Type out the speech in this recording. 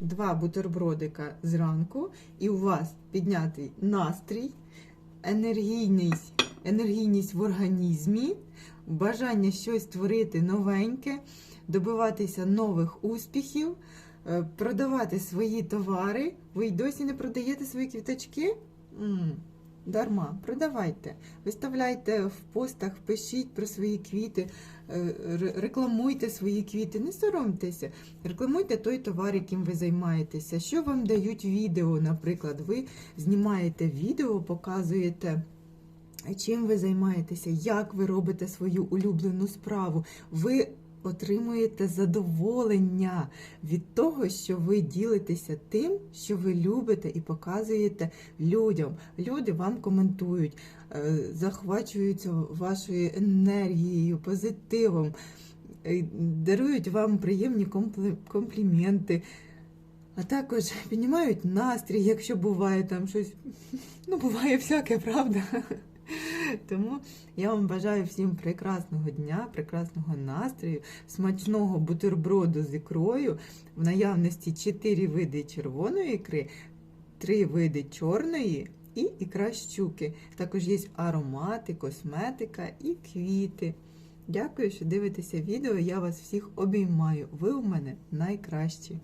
два бутербродика зранку, і у вас піднятий настрій, енергійність, енергійність в організмі, бажання щось творити новеньке, добиватися нових успіхів, е, продавати свої товари. Ви й досі не продаєте свої квіточки? Дарма, продавайте. Виставляйте в постах, пишіть про свої квіти, е, рекламуйте свої квіти, не соромтеся. Рекламуйте той товар, яким ви займаєтеся. Що вам дають відео, наприклад, ви знімаєте відео, показуєте. Чим ви займаєтеся, як ви робите свою улюблену справу? Ви отримуєте задоволення від того, що ви ділитеся тим, що ви любите, і показуєте людям. Люди вам коментують, е, захвачуються вашою енергією, позитивом, е, дарують вам приємні комплі- компліменти. А також піднімають настрій, якщо буває там щось. Ну, буває всяке, правда? Тому я вам бажаю всім прекрасного дня, прекрасного настрою, смачного бутерброду з ікрою. В наявності 4 види червоної ікри, 3 види чорної і ікра щуки. Також є аромати, косметика і квіти. Дякую, що дивитеся відео. Я вас всіх обіймаю. Ви у мене найкращі.